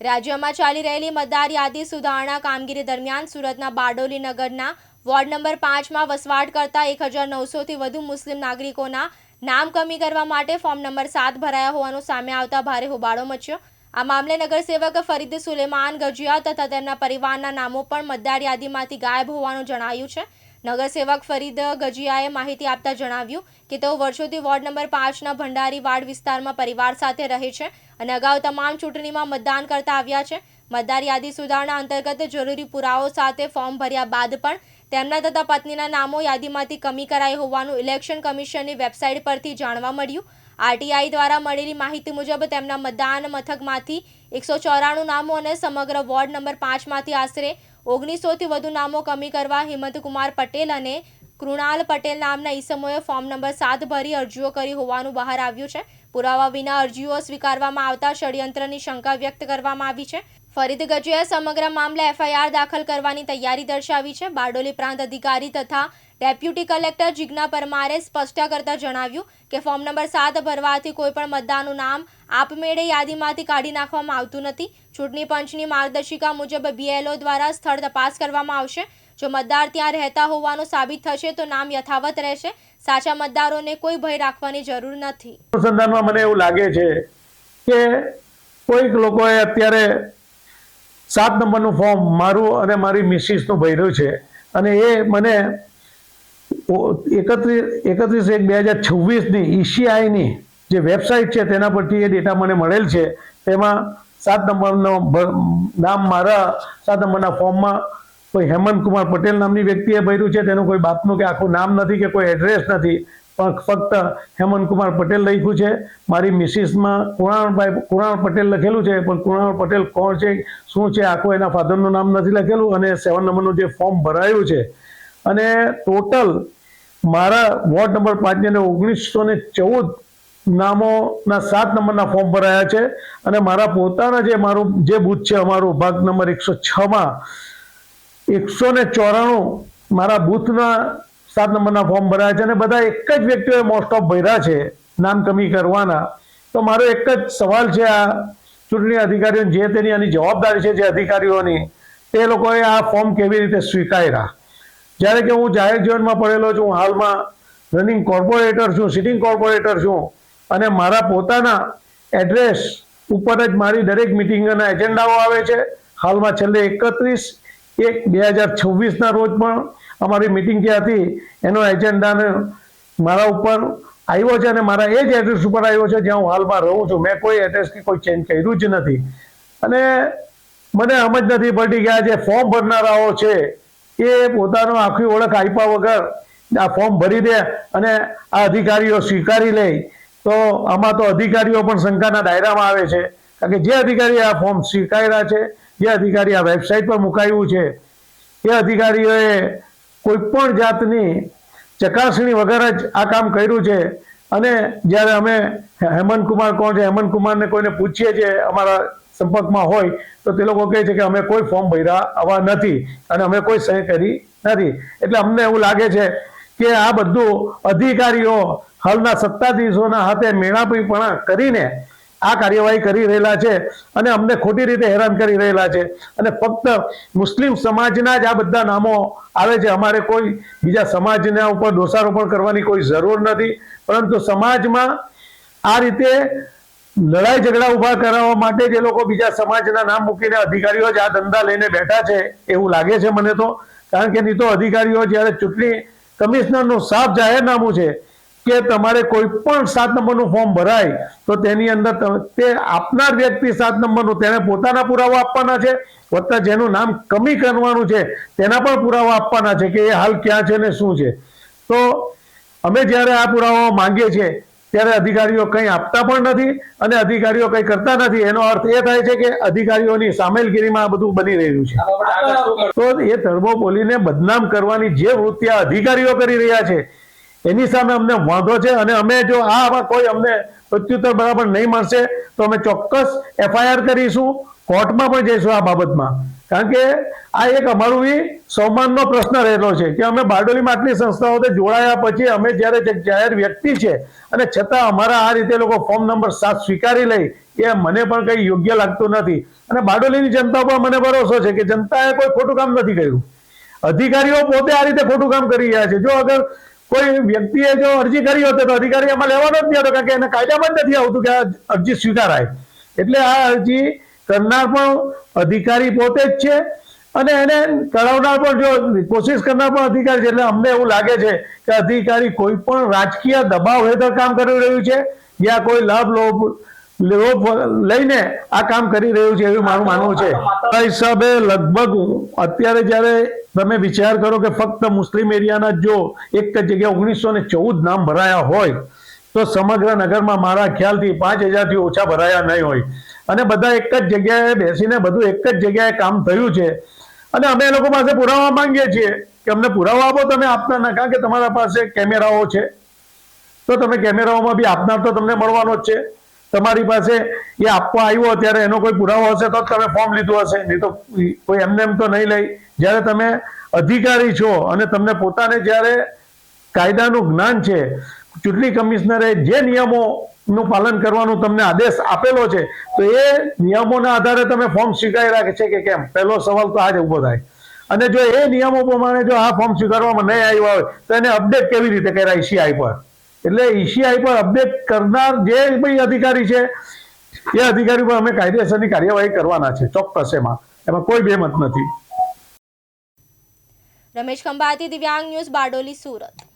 રાજ્યમાં ચાલી રહેલી મતદાર યાદી સુધારણા કામગીરી દરમિયાન સુરતના બારડોલી નગરના વોર્ડ નંબર પાંચમાં વસવાટ કરતા એક હજાર નવસોથી વધુ મુસ્લિમ નાગરિકોના નામ કમી કરવા માટે ફોર્મ નંબર સાત ભરાયા હોવાનું સામે આવતા ભારે હોબાળો મચ્યો. આ મામલે નગરસેવક ફરીદ સુલેમાન ગજિયા તથા તેમના પરિવારના નામો પણ મતદાર યાદીમાંથી ગાયબ હોવાનું જણાયું છે. નગરસેવક ફરીદ ગજિયાએ માહિતી આપતા જણાવ્યું કે તેઓ વર્ષોથી વોર્ડ નંબર પાંચના ભંડારી વાડ વિસ્તારમાં પરિવાર સાથે રહે છે અને અગાઉ તમામ ચૂંટણીમાં મતદાન કરતા આવ્યા છે. મતદાર યાદી સુધારણા અંતર્ગત જરૂરી પુરાવો સાથે ફોર્મ ભર્યા બાદ પણ તેમના તથા પત્નીના નામો યાદીમાંથી કમી કરાઈ હોવાનું ઇલેક્શન કમિશનની વેબસાઇટ પરથી જાણવા મળ્યું. આરટીઆઈ દ્વારા મળેલી માહિતી મુજબ તેમના મતદાન મથકમાંથી એકસો ચોરાણું નામો અને સમગ્ર વોર્ડ નંબર પાંચમાંથી આશરે ઓગણીસોથી વધુ નામો કમી કરવા હિંમતકુમાર પટેલ અને કૃણાલ પટેલ નામના ઈસમોએ ફોર્મ નંબર સાત ભરી અરજીઓ કરી હોવાનું બહાર આવ્યું છે. પુરાવા વિના અરજીઓ સ્વીકારવામાં આવતા ષડયંત્રની શંકા વ્યક્ત કરવામાં આવી છે. ફરીદ ગજુએ સમગ્ર મામલે એફઆઈઆર દાખલ કરવાની તૈયારી દર્શાવી છે. બારડોલી પ્રાંત અધિકારી તથા ડેપ્યુટી કલેક્ટર જિજ્ઞા પરમારે સ્પષ્ટ કરતા જણાવ્યું કે ફોર્મ નંબર સાત ભરવાથી કોઈપણ મતદારનું નામ આપમેળે યાદીમાંથી કાઢી નાખવામાં આવતું નથી. ચૂંટણી પંચની માર્ગદર્શિકા મુજબ બીએલઓ દ્વારા સ્થળ તપાસ કરવામાં આવશે. જો મતદાર ત્યાં રહેતા હોવાનું સાબિત થશે તો નામ યથાવત રહેશે. સાચા મતદારોને કોઈ ભય રાખવાની જરૂર નથી. અનુસંધાનમાં મને એવું લાગે છે કે કોઈક લોકોએ અત્યારે સાત નંબરનું ફોર્મ મારું અને મારી મિસિસનું ભર્યું છે. અને એ મને એકત્રીસ એકત્રીસ એક બે હજાર છવ્વીસની ઈસીઆઈની જે વેબસાઇટ છે તેના પરથી એ ડેટા મને મળેલ છે. તેમાં સાત નંબરનો નામ મારા, સાત નંબરના ફોર્મમાં કોઈ હેમંત કુમાર પટેલ નામની વ્યક્તિએ ભર્યું છે. તેનું કોઈ બાપનું કે આખું નામ નથી કે કોઈ એડ્રેસ નથી. ફક્ત હેમંત કુમાર પટેલ લખ્યું છે. મારી મિસિસમાં કુણાલભાઈ, કુણાલ પટેલ લખેલું છે, પણ કુણાલ પટેલ કોણ છે, શું છે, આખું એના ફાધરનું નામ નથી લખેલું અને સેવન નંબરનું જે ફોર્મ ભરાયું છે. અને ટોટલ મારા વોર્ડ નંબર પાંચને ઓગણીસો ને ચૌદ નામોના સાત નંબરના ફોર્મ ભરાયા છે. અને મારા પોતાના જે મારું, જે બૂથ છે અમારું ભાગ નંબર એકસો છમાં, એકસો ને ચોરાણું મારા બૂથના સાત નંબરના ફોર્મ ભરાયા છે અને બધા એક જ વ્યક્તિઓએ મોસ્ટ ઓફ ભર્યા છે, નામ કમી કરવાના. તો મારો એક જ સવાલ છે આ. ચૂંટણી અધિકારીઓ જે તેની આની જવાબદારી છે જે અધિકારીઓની, તે લોકોએ આ ફોર્મ કેવી રીતે સ્વીકાર્યા? જ્યારે કે હું જાહેર જીવનમાં પડેલો છું હાલમાં રનિંગ કોર્પોરેટર છું સિટિંગ કોર્પોરેટર છું, અને મારા પોતાના એડ્રેસ ઉપર જ મારી દરેક મિટિંગના એજન્ડાઓ આવે છે. હાલમાં છેલ્લે એકત્રીસ એક બે હજાર છવ્વીસના રોજ પણ અમારી મિટિંગ જે હતી, એનો એજન્ડા મારા ઉપર આવ્યો છે અને મારા એ જ એડ્રેસ ઉપર આવ્યો છે, જ્યાં હું હાલમાં રહું છું. મેં કોઈ એડ્રેસ કે કોઈ ચેન્જ કર્યું જ નથી. અને મને સમજ નથી પડતી કે આ જે ફોર્મ ભરનારાઓ છે, એ પોતાનો આખી ઓળખ આપ્યા વગર આ ફોર્મ ભરી દે અને આ અધિકારીઓ સ્વીકારી લે. તો આમાં તો અધિકારીઓ પણ શંકાના દાયરામાં આવે છે. કારણ કે જે અધિકારી આ ફોર્મ સ્વીકાર્યા છે, જે અધિકારી આ વેબસાઇટ પર મુકાયું છે, એ અધિકારીઓએ કોઈ પણ જાતની ચકાસણી વગર જ આ કામ કર્યું છે. અને જ્યારે અમે હેમંત કુમાર કોણ છે, હેમંત કુમારને કોઈને પૂછીએ છીએ અમારા સંપર્કમાં હોય, તો તે લોકો કહે છે કે અમે કોઈ ફોર્મ ભર્યા આવા નથી અને અમે કોઈ સહી કરી નથી. એટલે અમને એવું લાગે છે કે આ બધું અધિકારીઓ હાલના સત્તાધીશોના હાથે મેળાપીપણા કરીને આ કાર્યવાહી કરી રહેલા છે અને અમને ખોટી રીતે હેરાન કરી રહેલા છે. અને ફક્ત મુસ્લિમ સમાજના જ આ બધા નામો આવે છે. અમારે કોઈ બીજા સમાજના ઉપર દોષારોપણ કરવાની કોઈ જરૂર નથી. પરંતુ સમાજમાં આ રીતે લડાઈ ઝઘડા ઊભા કરાવવા માટે જે લોકો બીજા સમાજના નામ મૂકીને અધિકારીઓ જ આ ધંધા લઈને બેઠા છે એવું લાગે છે મને તો. કારણ કે નહીં તો અધિકારીઓ જ્યારે ચૂંટણી કમિશનરનું સાફ જાહેરનામું છે કે તમારે કોઈ પણ સાત નંબરનું ફોર્મ ભરાય તો તેની અંદર તે આપનાર વ્યક્તિ સાત નંબરનું તેને પોતાના પુરાવા આપવાના છે વત્તા જેનું નામ કમી કરવાનું છે તેના પણ પુરાવા આપવાના છે કે એ હાલ ક્યાં છે ને શું છે. તો અમે જ્યારે આ પુરાવાઓ માંગીએ છીએ ત્યારે અધિકારીઓ કંઈ આપતા પણ નથી અને અધિકારીઓ કંઈ કરતા નથી. એનો અર્થ એ થાય છે કે અધિકારીઓની સામેલગીરીમાં આ બધું બની રહ્યું છે. તો એ તરબો બોલીને બદનામ કરવાની જે વૃત્તિ આ અધિકારીઓ કરી રહ્યા છે એની સામે અમને વાંધો છે અને અમે જો આ કોઈ અમને પ્રત્યુત્તર બરાબર નહીં મળશે, તો અમે ચોક્કસ એફઆઈઆર કરીશું, કોર્ટમાં પણ જઈશું આ બાબતમાં. કારણ કે આ એક અમારું બી સન્માનનો પ્રશ્ન રહેલો છે કે અમે બારડોલીમાં આટલી સંસ્થાઓ જોડાયા પછી અમે જ્યારે જાહેર વ્યક્તિ છે અને છતાં અમારા આ રીતે લોકો ફોર્મ નંબર સાત સ્વીકારી લઈ, એ મને પણ કંઈ યોગ્ય લાગતું નથી. અને બારડોલીની જનતા પર મને ભરોસો છે કે જનતાએ કોઈ ખોટું કામ નથી કર્યું. અધિકારીઓ પોતે આ રીતે ખોટું કામ કરી રહ્યા છે. જો અગર કોઈ વ્યક્તિએ જો અરજી કરી હોત તો અધિકારી એમાં લેવાનો જ નહીં હતો કારણ કે એને કાયદામાં જ નથી આવતું કે આ અરજી સ્વીકારાય. એટલે આ અરજી કરનાર પણ અધિકારી પોતે જ છે અને એને કરાવનાર પણ જો કોશિશ કરનાર પણ અધિકારી છે. એટલે અમને એવું લાગે છે કે અધિકારી કોઈ પણ રાજકીય દબાવ હેઠળ કામ કરી રહ્યું છે. યા કોઈ લાભ લોભ લોભ લઈને આ કામ કરી રહ્યું છે એવું મારું માનવું છે. હિસાબે લગભગ અત્યારે જ્યારે તમે વિચાર કરો કે ફક્ત મુસ્લિમ એરિયાના જો એક જ જગ્યાએ ઓગણીસો ને ચૌદ નામ ભરાયા હોય તો સમગ્ર નગરમાં મારા ખ્યાલથી પાંચ હજારથી ઓછા ભરાયા નહીં હોય. અને બધા એક જ જગ્યાએ બેસીને બધું એક જ જગ્યાએ કામ થયું છે. અને અમે એ લોકો પાસે પુરાવા માંગીએ છીએ કે અમને પુરાવા આપો તમે આપતા ના કારણ કે તમારા પાસે કેમેરાઓ છે. તો તમે કેમેરાઓમાં બી આપનાર તો તમને મળવાનો જ છે. તમારી પાસે એ આપવા આવ્યો ત્યારે એનો કોઈ પુરાવો હશે તો જ તમે ફોર્મ લીધું હશે. નહીં તો કોઈ એમને એમ તો નહીં લઈ. જ્યારે તમે અધિકારી છો અને તમને પોતાને જ્યારે કાયદાનું જ્ઞાન છે, ચૂંટણી કમિશનરે જે નિયમોનું પાલન કરવાનું તમને આદેશ આપેલો છે, તો એ નિયમોના આધારે તમે ફોર્મ સ્વીકારી રાખે છે કે કેમ? પહેલો સવાલ તો આ જ ઊભો થાય. અને જો એ નિયમો પ્રમાણે જો આ ફોર્મ સ્વીકારવામાં નહીં આવ્યું હોય, તો એને અપડેટ કેવી રીતે કરાય? સીઆઈ પર. એટલે ઈસીઆઈ પર અપડેટ કરનાર જે ભાઈ અધિકારી છે, એ અધિકારી પર અમે કાયદેસરની કાર્યવાહી કરવાના છે, ચોક્કસ એમાં. એમાં કોઈ બેમત નથી. રમેશ ખંભાતી, દિવ્યાંગ ન્યૂઝ, બારડોલી, સુરત.